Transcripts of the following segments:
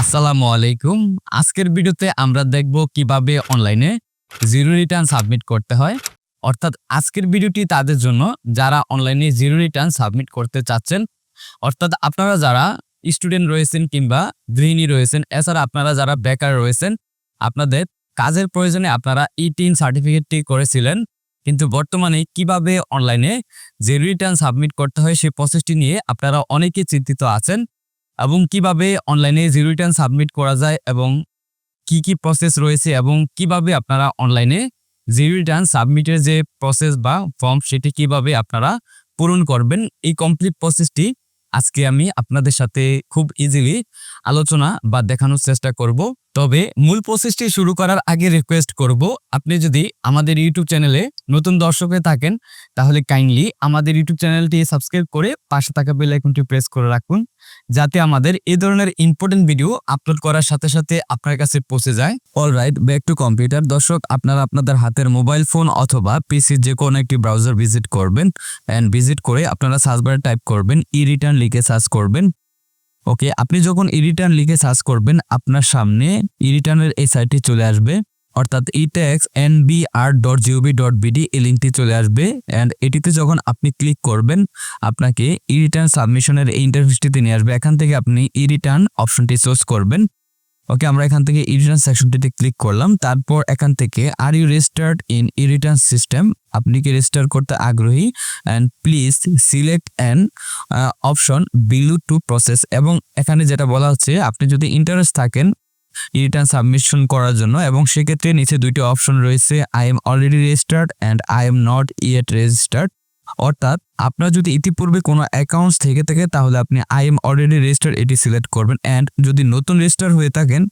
আসসালামু আলাইকুম। আজকের ভিডিওতে আমরা দেখব কীভাবে অনলাইনে জিরো রিটার্ন সাবমিট করতে হয়। অর্থাৎ আজকের ভিডিওটি তাদের জন্য যারা অনলাইনে জিরো রিটার্ন সাবমিট করতে চাচ্ছেন, অর্থাৎ আপনারা যারা স্টুডেন্ট রয়েছেন কিংবা গৃহিণী রয়েছেন, এছাড়া আপনারা যারা বেকার রয়েছেন, আপনাদের কাজের প্রয়োজনে আপনারা ই টিন সার্টিফিকেটটি করেছিলেন। কিন্তু বর্তমানে কীভাবে অনলাইনে জিরো রিটার্ন সাবমিট করতে হয় সেই প্রসেসটি নিয়ে আপনারা অনেকে চিন্তিত আছেন। এবং কীভাবে অনলাইনে জিরো রিটার্ন সাবমিট করা যায় এবং কি কি প্রসেস রয়েছে এবং কীভাবে আপনারা অনলাইনে জিরো রিটার্ন সাবমিটের যে প্রসেস বা ফর্ম সেটি কীভাবে আপনারা পূরণ করবেন, এই কমপ্লিট প্রসেসটি আজকে আমি আপনাদের সাথে খুব ইজিলি আলোচনা বা দেখানোর চেষ্টা করব। তবে মূল প্রসেসটি শুরু করার আগে রিকোয়েস্ট করব, আপনি যদি আমাদের ইউটিউব চ্যানেলে নতুন দর্শক হয়ে থাকেন, তাহলে কাইন্ডলি আমাদের ইউটিউব চ্যানেলটি সাবস্ক্রাইব করে পাশে থাকা বেল আইকনটি প্রেস করে রাখুন। যাতে আমাদের এই ধরনের ইম্পর্টেন্ট ভিডিও আপলোড করার সাথে সাথে আপনার কাছে পৌঁছে যায়। All right back to computer দর্শক, আপনারা আপনাদের হাতের মোবাইল ফোন অথবা পিসির যে কোনো একটি ব্রাউজার ভিজিট করবেন অ্যান্ড ভিজিট করে আপনারা সার্চ বারে টাইপ করবেন ই রিটার্ন লিখে সার্চ করবেন। ওকে আপনি যখন ই রিটার্ন লিখে সার্চ করবেন, আপনার সামনে ই রিটার্নের এই সাইটটি চলে আসবে। অর্থাৎ e tax N B R dot GOB dot BD এই লিঙ্কটি চলে আসবে অ্যান্ড এটিতে যখন আপনি ক্লিক করবেন, আপনাকে ই রিটার্ন সাবমিশনের এই ইন্টারফেসটিতে নিয়ে আসবে। এখান থেকে আপনি ই রিটার্ন অপশনটি চুজ করবেন। ওকে আমরা এখান থেকে ই রিটার্ন সেকশনটিতে ক্লিক করলাম। তারপর এখান থেকে are you registered in e return system আপনি কি রেজিস্টার করতে আগ্রহী? And please select an option below to process এবং এখানে যেটা বলা হচ্ছে, আপনি যদি ইন্টারেস্ট থাকেন রিটার্ন সাবমিশন করার জন্য এবং সেক্ষেত্রে নিচে দুইটি অপশন রয়েছে I'm already registered and I'm not yet registered অর্থাৎ আপনার যদি ইতিপূর্বে কোনো অ্যাকাউন্টস থেকে থাকে, তাহলে আপনি আই এম অলরেডি রেজিস্টার্ড এটি সিলেক্ট করবেন অ্যান্ড যদি নতুন রেজিস্টার হয়ে থাকেন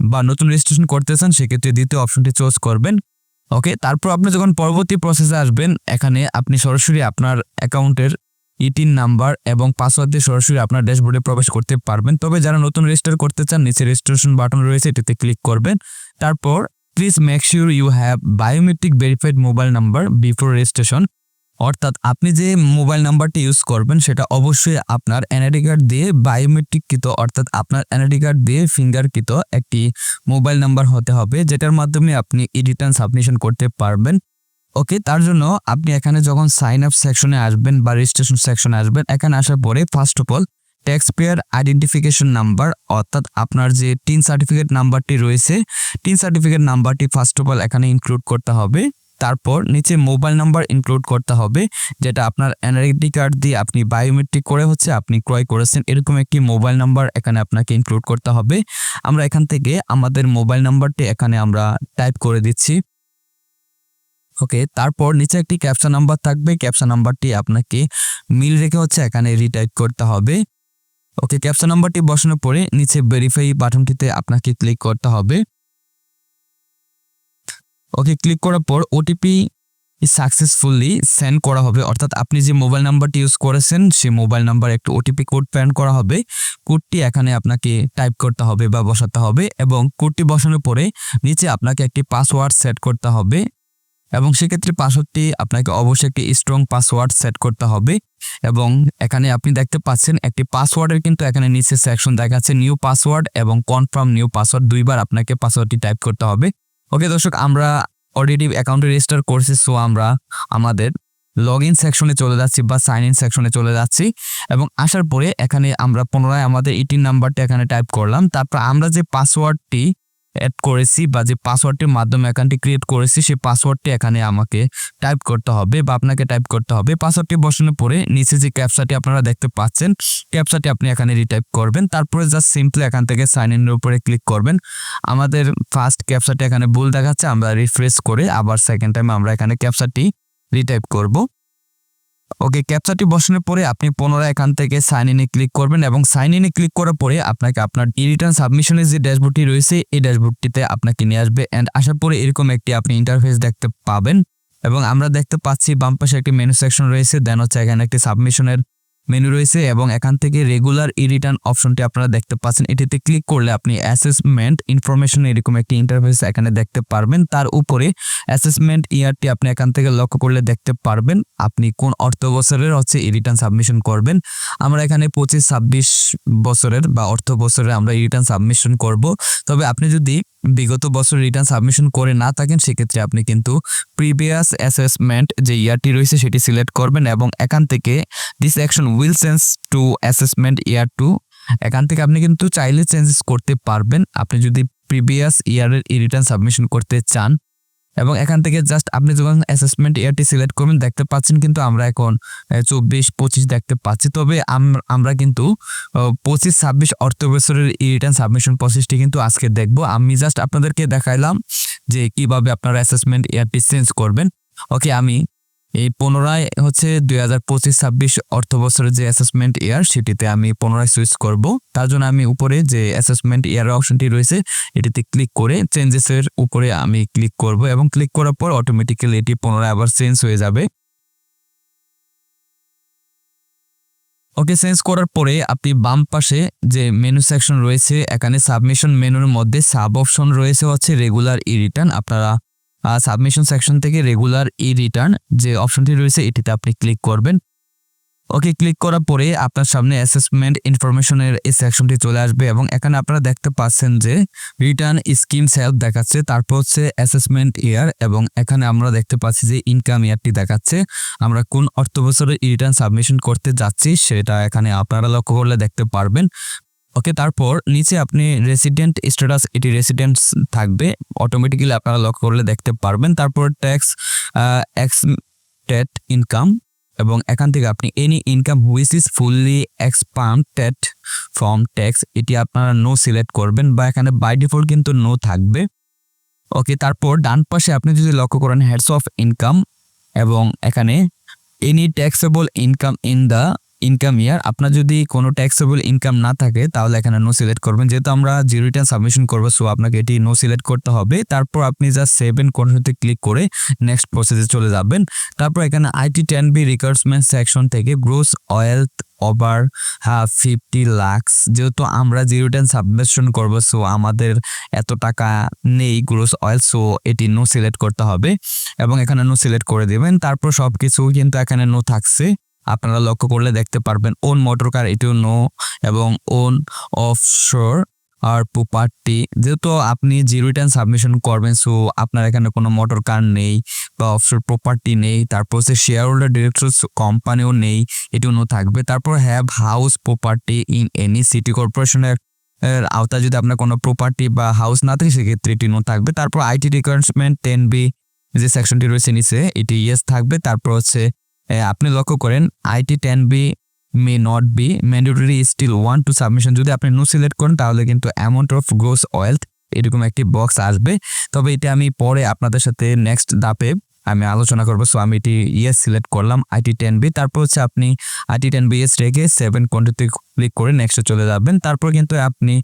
বা নতুন রেজিস্ট্রেশন করতে চান, সেক্ষেত্রে দ্বিতীয় অপশনটি চুজ করবেন। ওকে তারপর আপনি যখন পরবর্তী প্রসেসে আসবেন, এখানে আপনি সরাসরি আপনার অ্যাকাউন্টের ইটিন নাম্বার এবং পাসওয়ার্ড দিয়ে সরাসরি আপনার ড্যাশবোর্ডে প্রবেশ করতে পারবেন। তবে যারা নতুন রেজিস্টার করতে চান, নিচে রেজিস্ট্রেশন বাটন রয়েছে, এটিতে ক্লিক করবেন। তারপর please make sure you have biometric verified mobile number before registration অর্থাৎ আপনি যে মোবাইল নাম্বারটি ইউজ করবেন, সেটা অবশ্যই আপনার এনআইডি কার্ড দিয়ে বায়োমেট্রিককৃত অর্থাৎ আপনার এনআইডি কার্ড দিয়ে ফিঙ্গারকৃত একটি মোবাইল নাম্বার হতে হবে, যেটার মাধ্যমে আপনি ই রিটার্ন সাবমিশন করতে পারবেন। ওকে, তার জন্য আপনি এখানে যখন সাইন আপ সেকশনে আসবেন বা রেজিস্ট্রেশন সেকশনে আসবেন, এখানে আসার পরে first of all tax payer identification number অর্থাৎ আপনার যে টিন সার্টিফিকেট নাম্বারটি রয়েছে টিন সার্টিফিকেট নাম্বারটি ফার্স্ট অফ অল এখানে ইনক্লুড করতে হবে। তারপর নিচে মোবাইল নাম্বার ইনক্লুড করতে হবে, যেটা আপনার এনআইডি কার্ড দিয়ে আপনি বায়োমেট্রিক করে হচ্ছে আপনি ক্রয় করেছেন। এরকম একটি মোবাইল নাম্বার এখানে আপনাকে ইনক্লুড করতে হবে। আমরা এখান থেকে আমাদের মোবাইল নাম্বারটি এখানে আমরা টাইপ করে দিচ্ছি। ওকে তারপর নিচে একটি ক্যাপচা নাম্বার থাকবে। ক্যাপচা নাম্বারটি আপনাকে মিল রেখে হচ্ছে এখানে রিটাইপ করতে হবে। ওকে ক্যাপচা নাম্বারটি বসানোর পরে নিচে ভেরিফাই বাটনটিতে আপনাকে ক্লিক করতে হবে। ওকে ক্লিক করার পর ওটিপি সাকসেসফুলি সেন্ড করা হবে। অর্থাৎ আপনি যে মোবাইল নাম্বারটি ইউজ করেছেন, সেই মোবাইল নাম্বার একটি ওটিপি কোড প্যান্ট করা হবে। কোডটি এখানে আপনাকে টাইপ করতে হবে বা বসাতে হবে এবং কোডটি বসানোর পরে নিচে আপনাকে একটি পাসওয়ার্ড সেট করতে হবে। এবং সেক্ষেত্রে পাসওয়ার্ডটি আপনাকে অবশ্যই একটি স্ট্রং পাসওয়ার্ড সেট করতে হবে এবং এখানে আপনি দেখতে পাচ্ছেন একটি পাসওয়ার্ডের কিন্তু এখানে নিচে সেকশন দেখাচ্ছে নিউ পাসওয়ার্ড এবং কনফার্ম নিউ পাসওয়ার্ড দুইবার আপনাকে পাসওয়ার্ডটি টাইপ করতে হবে। ওকে দর্শক, আমরা অলরেডি অ্যাকাউন্টে রেজিস্টার করছি সো আমরা আমাদের লগ ইন সেকশনে চলে যাচ্ছি বা সাইন ইন সেকশনে চলে যাচ্ছি এবং আসার পরে এখানে আমরা পুনরায় আমাদের ইটিন নাম্বারটা এখানে টাইপ করলাম। তারপর আমরা যে পাসওয়ার্ডটি অ্যাড করেছি বা যে পাসওয়ার্ডটির মাধ্যমে অ্যাকাউন্টটি ক্রিয়েট করেছি, সেই পাসওয়ার্ডটি এখানে আমাকে টাইপ করতে হবে বা আপনাকে টাইপ করতে হবে। পাসওয়ার্ডটি বসানোর পরে নিচে যে ক্যাপসাটি আপনারা দেখতে পাচ্ছেন ক্যাপসাটি আপনি এখানে রিটাইপ করবেন। তারপরে জাস্ট সিম্পলি এখান থেকে সাইন ইনের উপরে ক্লিক করবেন। আমাদের ফার্স্ট ক্যাপসাটি এখানে ভুল দেখাচ্ছে, আমরা রিফ্রেশ করে আবার সেকেন্ড টাইম আমরা এখানে ক্যাপসাটি রিটাইপ করব। ওকে, ক্যাপচারটি বসানোর পরে আপনি পুনরায় এখান থেকে সাইন ইনে ক্লিক করবেন এবং সাইন ইনে ক্লিক করার পরে আপনাকে আপনার ই রিটার্ন সাবমিশনের যে ড্যাশবোর্ডটি রয়েছে, এই ড্যাশবোর্ডটিতে আপনাকে নিয়ে আসবে অ্যান্ড আসার পরে এরকম একটি আপনি ইন্টারফেস দেখতে পাবেন। এবং আমরা দেখতে পাচ্ছি বাম পাশে একটি মেনু সেকশন রয়েছে দেন হচ্ছে এখানে একটি সাবমিশনের মেনু রয়েছে এবং এখান থেকে রেগুলার ই রিটার্ন অপশনটি আপনারা দেখতে পাচ্ছেন। এটিতে ক্লিক করলে আপনি অ্যাসেসমেন্ট ইনফরমেশন এরকম একটি ইন্টারফেস এখানে দেখতে পারবেন। তার উপরে অ্যাসেসমেন্ট ইয়ারটি আপনি এখান থেকে লক্ষ্য করলে দেখতে পারবেন। আপনি কোন অর্থ বছরের হচ্ছে ই রিটার্ন সাবমিশন করবেন। আমরা এখানে পঁচিশ ছাব্বিশ বছরের বা অর্থ বছরের আমরা ই রিটার্ন সাবমিশন করব। তবে আপনি যদি বিগত বছর রিটার্ন সাবমিশন করে না থাকেন, সেক্ষেত্রে আপনি কিন্তু প্রিভিয়াস অ্যাসেসমেন্ট যে ইয়ারটি রয়েছে সেটি সিলেক্ট করবেন এবং এখান থেকে this action will change to assessment year to এখান থেকে আপনি কিন্তু চাইলে চেঞ্জেস করতে পারবেন। আপনি যদি প্রিভিয়াস ইয়ারের ই রিটার্ন সাবমিশন করতে চান এবং এখান থেকে জাস্ট আপনি যখন অ্যাসেসমেন্ট ইয়ারটি সিলেক্ট করবেন, দেখতে পাচ্ছেন কিন্তু আমরা এখন চব্বিশ, পঁচিশ দেখতে পাচ্ছি। তবে আম- আমরা কিন্তু পঁচিশ, ছাব্বিশ অর্থ বছরের রিটার্ন সাবমিশন প্রসেসটি কিন্তু আজকে দেখব। আমি জাস্ট আপনাদেরকে দেখাইলাম যে কীভাবে আপনারা অ্যাসেসমেন্ট ইয়ারটি চেঞ্জ করবেন। ওকে আমি এই পুনরায় হচ্ছে দুই হাজার পঁচিশ ছাব্বিশ অর্থ বছরের যে অ্যাসেসমেন্ট ইয়ার সেটিতে আমি পুনরায় সুইচ করব। তার জন্য আমি উপরে যে অ্যাসেসমেন্ট ইয়ার অপশনটি রয়েছে, এটিতে ক্লিক করে চেঞ্জেসের উপরে আমি ক্লিক করব এবং ক্লিক করার পর অটোমেটিক্যালি এটি পুনরায় আবার চেঞ্জ হয়ে যাবে। ওকে চেঞ্জ করার পরে আপনি বাম পাশে যে মেনু সেকশন রয়েছে, এখানে সাবমিশন মেনুর মধ্যে সাব অপশন রয়েছে হচ্ছে রেগুলার ই রিটার্ন আপনারা সাবমিশন সেকশন থেকে রেগুলার ই রিটার্ন যে অপশনটি রয়েছে, এটিতে আপনি ক্লিক করবেন। ওকে ক্লিক করার পরে আপনার সামনে অ্যাসেসমেন্ট ইনফরমেশনের এই সেকশনটি চলে আসবে এবং এখানে আপনারা দেখতে পাচ্ছেন যে রিটার্ন স্কিম হেল্প দেখাচ্ছে, তারপর হচ্ছে অ্যাসেসমেন্ট ইয়ার এবং এখানে আমরা দেখতে পাচ্ছি যে ইনকাম ইয়ারটি দেখাচ্ছে। আমরা কোন অর্থ বছরে রিটার্ন সাবমিশন করতে যাচ্ছি, সেটা এখানে আপনারা লক্ষ্য করলে দেখতে পারবেন। ওকে তারপর নিচে আপনি রেসিডেন্ট স্ট্যাটাস এটি রেসিডেন্ট থাকবে। অটোমেটিক্যালি আপনারা লক্ষ্য করলে দেখতে পারবেন। তারপর ট্যাক্স এক্সটেড ইনকাম এবং এখান থেকে আপনি any income which is fully exempted from tax এটি আপনারা নো সিলেক্ট করবেন বা এখানে বাই ডিফল্ট কিন্তু নো থাকবে। ওকে তারপর ডান পাশে আপনি যদি লক্ষ্য করেন হেডস অফ ইনকাম এবং এখানে any taxable income in the income year আপনার যদি কোনো ট্যাক্সেবল ইনকাম না থাকে, তাহলে এখানে নো সিলেক্ট করবেন। যেহেতু আমরা জিরো রিটার্ন সাবমিশন করব সো আপনাকে এটি নো সিলেক্ট করতে হবে। তারপর আপনি just save and end click করে নেক্সট প্রসেসে চলে যাবেন। তারপর এখানে IT ten B requirement section থেকে গ্রোস ওয়েলথ ওভার হ্যাঁ ফিফটি লাক্স যেহেতু আমরা জিরো টেন সাবমিশন করব সো আমাদের এত টাকা নেই গ্রোস অয়েল সো এটি নো সিলেক্ট করতে হবে। এবং এখানে নো সিলেক্ট করে দেবেন। তারপর সব কিছু কিন্তু এখানে নো থাকছে। আপনারা লক্ষ্য করলে দেখতে পারবেন ওন মোটর কার এটিও নো এবং ওন অফশোর আর প্রপার্টি যেহেতু আপনি জিরো রিটার্ন সাবমিশন করবেন সো আপনার এখানে কোনো মোটর কার নেই বা অফশোর প্রপার্টি নেই, তারপর হচ্ছে শেয়ার হোল্ডার ডিরেক্টর কোম্পানিও নেই, এটিও নো থাকবে। তারপর have house property in any city কর্পোরেশনের এর আওতায় যদি আপনার কোনো প্রপার্টি বা হাউস না থাকে, সেক্ষেত্রে এটি নো থাকবে। তারপর আইটি রিকোয়ারমেন্ট টেন বি যে সেকশনটি রয়েছে নিচে, এটি ইয়েস থাকবে। তারপর হচ্ছে আপনি লক্ষ্য করেন IT ten B may not be mandatory still want to submission যদি আপনি নো সিলেক্ট করেন, তাহলে কিন্তু অ্যামাউন্ট অফ গ্রোস ওয়েলথ এরকম একটি বক্স আসবে। তবে এটা আমি পরে আপনাদের সাথে নেক্সট দাপে আমি আলোচনা করব। সো আমি এটি ইয়েস সিলেক্ট করলাম আইটি টেন বি তারপর হচ্ছে আপনি আইটি টেন বি এস রেখে সেভেন কোয়ান্টিতে ক্লিক করে নেক্সটে চলে যাবেন। তারপর কিন্তু আপনি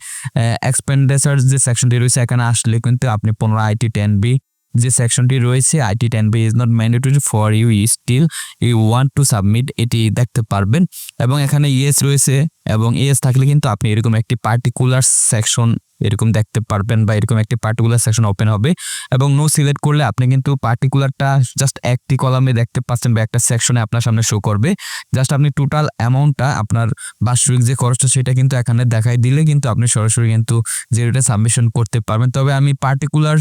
এক্সপেন্ডিচার যে সেকশনটি রয়েছে, এখানে আসলে কিন্তু আপনি পনেরো আইটি টেন বি যে সেকশনটি রয়েছে IT ten B is not mandatory for you still you want to submit এটি দেখতে পারবেন। এবং এখানে ইয়েস রয়েছে, এবং ইয়েস থাকলে কিন্তু আপনি এরকম একটি পার্টিকুলার সেকশন এরকম দেখতে পারবেন বা এরকম একটি পার্টিকুলার সেকশন ওপেন হবে। এবং নো সিলেক্ট করলে আপনি কিন্তু পার্টিকুলারটা জাস্ট একটি কলামে দেখতে পাচ্ছেন বা একটা সেকশনে আপনার সামনে শো করবে। জাস্ট আপনি টোটাল অ্যামাউন্টটা আপনার বাৎসরিক যে খরচটা সেটা কিন্তু এখানে দেখাই দিলে কিন্তু আপনি সরাসরি কিন্তু যেটা সাবমিশন করতে পারবেন। তবে আমি পার্টিকুলার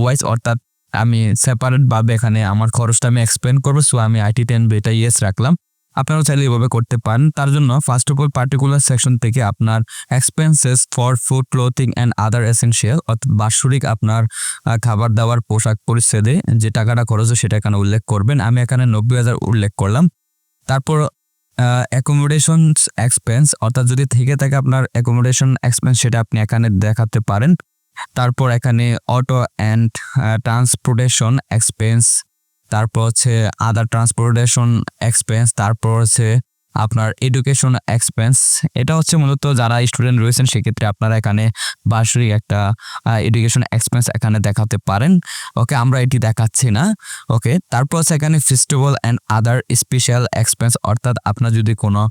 ওয়াইজ অর্থাৎ আমি সেপারেট ভাবে এখানে আমার খরচটা আমি এক্সপ্লেন করব। সো আমি আইটি টেন বেটা ইয়েস রাখলাম। আপনারাও চাইলে এভাবে করতে পারেন। তার জন্য first of all particular section থেকে আপনার expenses for food clothing and other essential অর্থাৎ বাৎসরিক আপনার খাবার দাবার, পোশাক পরিচ্ছেদে যে টাকাটা খরচ হয় সেটা এখানে উল্লেখ করবেন। আমি এখানে নব্বই হাজার উল্লেখ করলাম। তারপর অ্যাকোমোডেশন এক্সপেন্স অর্থাৎ যদি থেকে থাকে আপনার অ্যাকোমোডেশন এক্সপেন্স সেটা আপনি এখানে দেখাতে পারেন। তারপর এখানে অটো অ্যান্ড ট্রান্সপোর্টেশন এক্সপেন্স তারপর হচ্ছে আদার ট্রান্সপোর্টেশন এক্সপেন্স তারপর হচ্ছে আপনার এডুকেশন এক্সপেন্স এটা হচ্ছে মূলত যারা স্টুডেন্ট রয়েছেন, সেক্ষেত্রে আপনারা এখানে বার্ষিক একটা এডুকেশন এক্সপেন্স এখানে দেখাতে পারেন। ওকে আমরা এটি দেখাচ্ছি না। ওকে তারপর হচ্ছে এখানে festival and other special expense অর্থাৎ আপনার যদি কোনো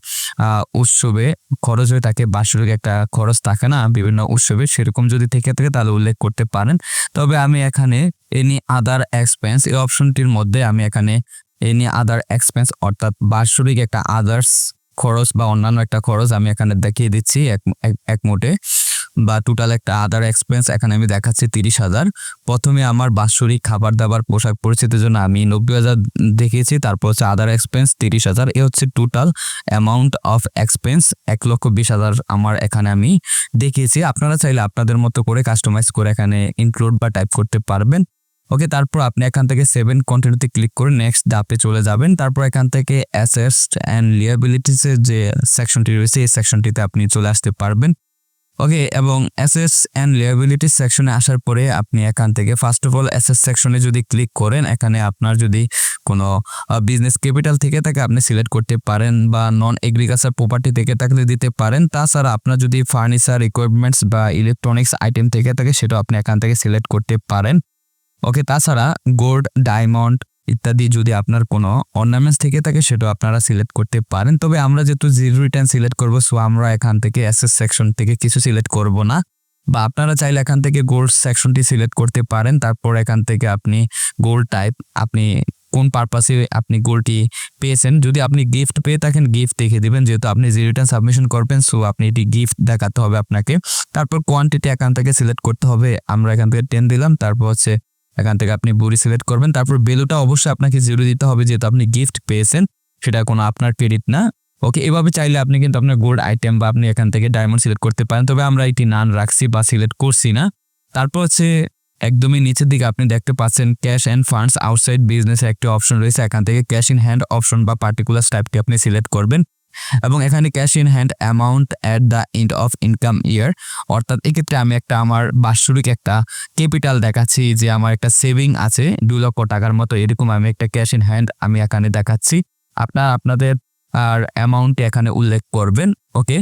উৎসবে খরচ হয়ে থাকে, বার্ষিক একটা খরচ থাকে না, বিভিন্ন উৎসবে, সেরকম যদি থেকে থাকে, তাহলে উল্লেখ করতে পারেন। তবে আমি এখানে এনি আদার এক্সপেন্স এই অপশনটির মধ্যে আমি এখানে এনি আদার এক্সপেন্স অর্থাৎ বার্ষিক একটা আদার্স খরচ বা অন্যান্য একটা খরচ আমি এখানে দেখিয়ে দিচ্ছি এক মোটে। বা টোটাল একটা আদার এক্সপেন্স এখানে আমি দেখাচ্ছি তিরিশ হাজার। প্রথমে আমার বাৎসরিক খাবার দাবার পোশাক পরিচিতির জন্য আমি নব্বই হাজার দেখিয়েছি, তারপর হচ্ছে আদার এক্সপেন্স তিরিশ হাজার। এ হচ্ছে টোটাল অ্যামাউন্ট অফ এক্সপেন্স এক লক্ষ বিশ হাজার আমার এখানে আমি দেখিয়েছি। আপনারা চাইলে আপনাদের মতো করে কাস্টমাইজ করে এখানে ইনক্লুড বা টাইপ করতে পারবেন। ওকে তারপর আপনি এখান থেকে সেভেন কন্টিনিউতে ক্লিক করে নেক্সট ধাপে চলে যাবেন। তারপর এখান থেকে অ্যাসেটস অ্যান্ড লিয়াবিলিটিসের যে সেকশনটি রয়েছে, এই সেকশনটিতে আপনি চলে আসতে পারবেন। ওকে এবং অ্যাসেস অ্যান্ড লিয়াবিলিটিস সেকশনে আসার পরে আপনি এখান থেকে ফার্স্ট অফ অল অ্যাসেস সেকশনে যদি ক্লিক করেন, এখানে আপনার যদি কোনো বিজনেস ক্যাপিটাল থেকে থাকে, আপনি সিলেক্ট করতে পারেন বা নন এগ্রিকালচার প্রপার্টি থেকে থাকলে দিতে পারেন। তাছাড়া আপনার যদি ফার্নিচার ইকুইপমেন্টস বা ইলেকট্রনিক্স আইটেম থেকে থাকে, সেটাও আপনি এখান থেকে সিলেক্ট করতে পারেন। ওকে তাছাড়া গোল্ড ডায়মন্ড ইত্যাদি যদি আপনার কোনো অর্নামেন্টস থেকে থাকে, সেটাও আপনারা সিলেক্ট করতে পারেন। তবে আমরা যেহেতু জিরো রিটার্ন সিলেক্ট করব সো আমরা এখান থেকে অ্যাসেস সেকশন থেকে কিছু সিলেক্ট করব না। বা আপনারা চাইলে এখান থেকে গোল্ড সেকশনটি সিলেক্ট করতে পারেন। তারপর এখান থেকে আপনি গোল্ড টাইপ আপনি কোন পারপাসে আপনি গোলটি পেয়েছেন। যদি আপনি গিফট পেয়ে থাকেন গিফট দেখে দেবেন। যেহেতু আপনি যে রিটার্ন সাবমিশন করবেন সো আপনি এটি গিফট দেখাতে হবে আপনাকে। তারপর কোয়ান্টিটি এখান থেকে সিলেক্ট করতে হবে। আমরা এখান থেকে টেন দিলাম, তারপর হচ্ছে এখান থেকে আপনি বুড়ি সিলেক্ট করবেন। তারপর বেলুটা অবশ্যই আপনাকে জিরো দিতে হবে, যেহেতু আপনি গিফট পেয়েছেন, সেটা কোনো আপনার ক্রেডিট না। ওকে এভাবে চাইলে আপনি কিন্তু আপনার গোল্ড আইটেম বা আপনি এখান থেকে ডায়মন্ড সিলেক্ট করতে পারেন। তবে আমরা এটি নান রাখছি বা সিলেক্ট করছি না। তারপর হচ্ছে একদমই নিচের দিকে আপনি দেখতে পাচ্ছেন cash and funds outside business একটি অপশন রয়েছে। এখান থেকে ক্যাশ ইন হ্যান্ড অপশন বা পার্টিকুলার টাইপটি আপনি সিলেক্ট করবেন। এবং এখানে cash in hand amount at the end of income year অর্থাৎ এক্ষেত্রে আমি একটা আমার বাৎসরিক একটা ক্যাপিটাল দেখাচ্ছি যে আমার একটা সেভিং আছে দু লক্ষ টাকার মতো, এরকম আমি একটা ক্যাশ ইন হ্যান্ড আমি এখানে দেখাচ্ছি। আপনার আপনাদের, আর অ্যামাউন্ট এখানে উল্লেখ করবেন ওকে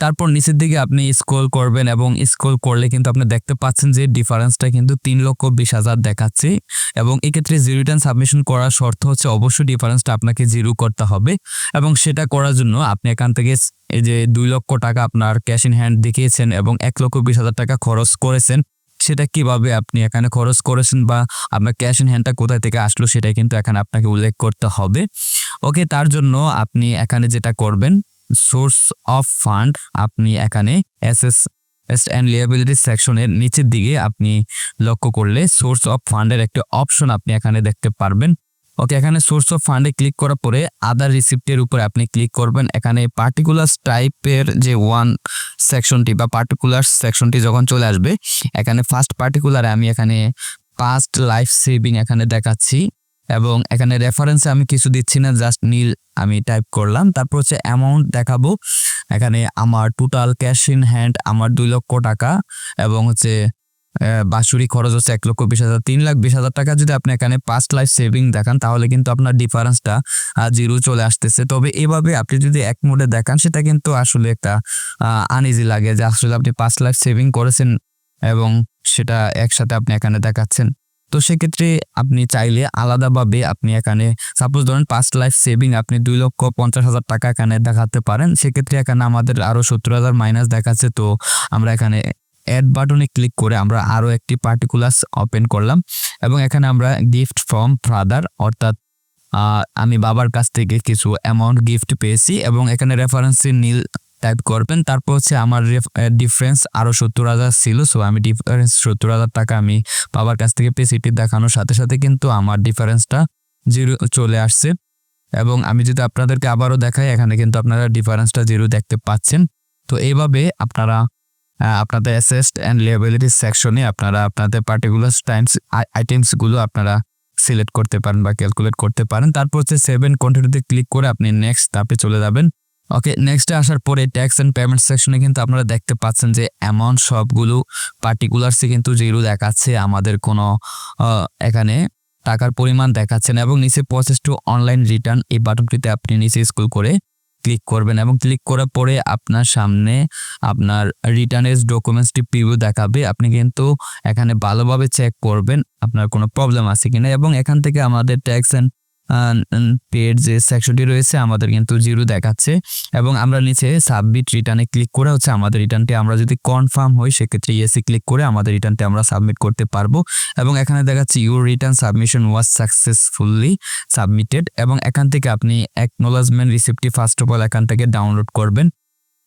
তারপর নিচের দিকে আপনি স্ক্রল করবেন এবং স্ক্রল করলে কিন্তু আপনি দেখতে পাচ্ছেন যে ডিফারেন্সটা কিন্তু তিন লক্ষ বিশ হাজার দেখাচ্ছে এবং এক্ষেত্রে জিরো রিটার্ন সাবমিশন করার শর্ত হচ্ছে অবশ্যই ডিফারেন্সটা আপনাকে জিরো করতে হবে এবং সেটা করার জন্য আপনি এখান থেকে এই যে দুই লক্ষ টাকা আপনার ক্যাশ ইন হ্যান্ড দেখিয়েছেন এবং এক লক্ষ বিশ হাজার টাকা খরচ করেছেন, সেটা কীভাবে আপনি এখানে খরচ করেছেন বা আপনার ক্যাশ ইন হ্যান্ডটা কোথায় থেকে আসলো সেটা কিন্তু এখানে আপনাকে উল্লেখ করতে হবে। ওকে তার জন্য আপনি এখানে যেটা করবেন সোর্স অফ ফান্ড আপনি এখানে এস এস অ্যান্ড লিয়াবিলিটি সেকশনের নিচের দিকে আপনি লক্ষ্য করলে সোর্স অফ ফান্ডের একটা অপশন আপনি এখানে দেখতে পারবেন। ওকে এখানে সোর্স অফ ফান্ডে ক্লিক করার পরে আদার রিসিপ্টের উপরে আপনি ক্লিক করবেন। এখানে পার্টিকুলার টাইপের যে ওয়ান সেকশনটি বা পার্টিকুলার সেকশনটি যখন চলে আসবে, এখানে ফার্স্ট পার্টিকুলারে আমি এখানে পাস্ট লাইফ সেভিং এখানে দেখাচ্ছি। এবং এখানে রেফারেন্সে আমি কিছু দিচ্ছি না জাস্ট নীল আমি টাইপ করলাম। তারপর হচ্ছে অ্যামাউন্ট দেখাবো। এখানে আমার টোটাল ক্যাশ ইন হ্যান্ড আমার দুই লক্ষ টাকা এবং হচ্ছে বাৎসরিক খরচ হচ্ছে এক লক্ষ বিশ হাজার। তিন লাখ বিশ হাজার টাকা যদি আপনি এখানে পাস্ট লাইফ সেভিং দেখান, তাহলে কিন্তু আপনার ডিফারেন্সটা জিরো চলে আসতেছে। তবে এভাবে আপনি যদি এক মোডে দেখান, সেটা কিন্তু আসলে একটা আনইজি লাগে যে আসলে আপনি পাঁচ লাখ সেভিং করেছেন এবং সেটা একসাথে আপনি এখানে দেখাচ্ছেন। তো সেক্ষেত্রে আপনি চাইলে আলাদাভাবে আপনি এখানে সাপোজ ধরেন পাঁচ লাইফ সেভিং আপনি দুই লক্ষ পঞ্চাশ হাজার টাকা এখানে দেখাতে পারেন। সেক্ষেত্রে এখানে আমাদের আরও সত্তর হাজার মাইনাস দেখাচ্ছে। তো আমরা এখানে অ্যাড বাটনে ক্লিক করে আমরা আরও একটি পার্টিকুলার ওপেন করলাম এবং এখানে আমরা গিফট ফ্রম ফাদার অর্থাৎ আমি বাবার কাছ থেকে কিছু অ্যামাউন্ট গিফট পেয়েছি এবং এখানে রেফারেন্সে নীল টাইপ করবেন। তারপর হচ্ছে আমার ডিফারেন্স আরও সত্তর হাজার ছিল সো আমি ডিফারেন্স সত্তর হাজার টাকা আমি বাবার কাছ থেকে পেয়েছি দেখানোর সাথে সাথে কিন্তু আমার ডিফারেন্সটা জিরো চলে আসছে। এবং আমি যদি আপনাদেরকে আবারও দেখাই, এখানে কিন্তু আপনারা ডিফারেন্সটা জিরো দেখতে পাচ্ছেন। তো এইভাবে আপনারা আপনাদের অ্যাসেস্ট অ্যান্ড লিয়াবিলিটি সেকশনে আপনারা আপনাদের পার্টিকুলার টাইমস আইটেমসগুলো আপনারা সিলেক্ট করতে পারেন বা ক্যালকুলেট করতে পারেন। তারপর হচ্ছে সেভেন কন্টিনিউতে ক্লিক করে আপনি নেক্সট ধাপে চলে যাবেন। ওকে নেক্সটে আসার পরে ট্যাক্স অ্যান্ড পেমেন্ট সেকশনে কিন্তু আপনারা দেখতে পাচ্ছেন যে অ্যামাউন্ট সবগুলো পার্টিকুলার্সে কিন্তু যেগুলো দেখাচ্ছে আমাদের কোনো এখানে টাকার পরিমাণ দেখাচ্ছেন এবং নিচে প্রসেস টু অনলাইন রিটার্ন এই বাটনটিতে আপনি নিচে স্কুল করে ক্লিক করবেন এবং ক্লিক করার পরে আপনার সামনে আপনার রিটার্নের ডকুমেন্টসটি প্রিভিউ দেখাবে। আপনি কিন্তু এখানে ভালোভাবে চেক করবেন আপনার কোনো প্রবলেম আছে কিনা এবং এখান থেকে আমাদের ট্যাক্স অ্যান্ড পেড যে সেকশনটি রয়েছে, আমাদের কিন্তু জিরো দেখাচ্ছে। এবং আমরা নিচে সাবমিট রিটার্নে ক্লিক করে হচ্ছে আমাদের রিটার্নটি আমরা যদি কনফার্ম হই, সেক্ষেত্রে ইয়েসি ক্লিক করে আমাদের রিটার্নটি আমরা সাবমিট করতে পারব। এবং এখানে দেখাচ্ছে your return submission was successfully submitted এবং এখান থেকে আপনি অ্যাকনোলজমেন্ট রিসিপ্টটি ফার্স্ট অফ অল এখান থেকে ডাউনলোড করবেন।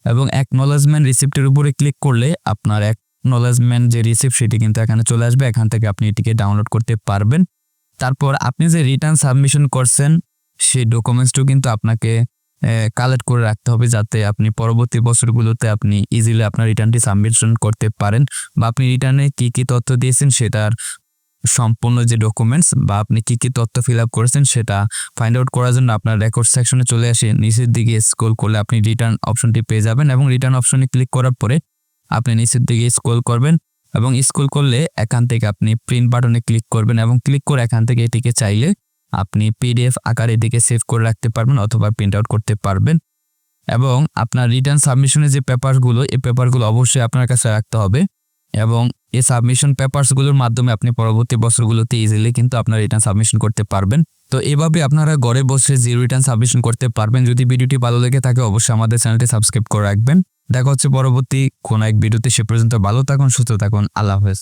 এবং অ্যাকনোলজমেন্ট রিসিপ্টের উপরে ক্লিক করলে আপনার অ্যাকনোলজমেন্ট যে রিসিপ্ট সেটি কিন্তু এখানে চলে আসবে। এখান থেকে আপনি এটিকে ডাউনলোড করতে পারবেন। তারপর আপনি যে রিটার্ন সাবমিশন করছেন, সেই ডকুমেন্টসটিও কিন্তু আপনাকে কালেক্ট করে রাখতে হবে যাতে আপনি পরবর্তী বছরগুলোতে আপনি ইজিলি আপনার রিটার্নটি সাবমিশন করতে পারেন বা আপনি রিটার্নে কী কী তথ্য দিয়েছেন সেটার সম্পূর্ণ যে ডকুমেন্টস বা আপনি কী কী তথ্য ফিল আপ করেছেন সেটা ফাইন্ড আউট করার জন্য আপনার রেকর্ড সেকশনে চলে আসে। নিচের দিকে স্ক্রল করলে আপনি রিটার্ন অপশনটি পেয়ে যাবেন এবং রিটার্ন অপশনে ক্লিক করার পরে আপনি নিচের দিকে স্ক্রল করবেন। এবং স্ক্রল করলে এখান থেকে আপনি প্রিন্ট বাটনে ক্লিক করবেন এবং ক্লিক করে এখান থেকে এটিকে চাইলে আপনি পিডিএফ আকারে এটিকে সেভ করে রাখতে পারবেন অথবা প্রিন্ট আউট করতে পারবেন। এবং আপনার রিটার্ন সাবমিশনের যে পেপারগুলো এই পেপারগুলো অবশ্যই আপনার কাছে রাখতে হবে এবং এই সাবমিশন পেপারসগুলোর মাধ্যমে আপনি পরবর্তী বছরগুলোতে ইজিলি কিন্তু আপনার রিটার্ন সাবমিশন করতে পারবেন। তো এভাবে আপনারা ঘরে বসে জিরো রিটার্ন সাবমিশন করতে পারবেন। যদি ভিডিওটি ভালো লেগে থাকে, অবশ্যই আমাদের চ্যানেলটি সাবস্ক্রাইব করে রাখবেন। দেখা হচ্ছে পরবর্তী কোনো এক ভিডিওতে সে পর্যন্ত ভালো থাকুন সুস্থ থাকুন আল্লাহ হাফেজ।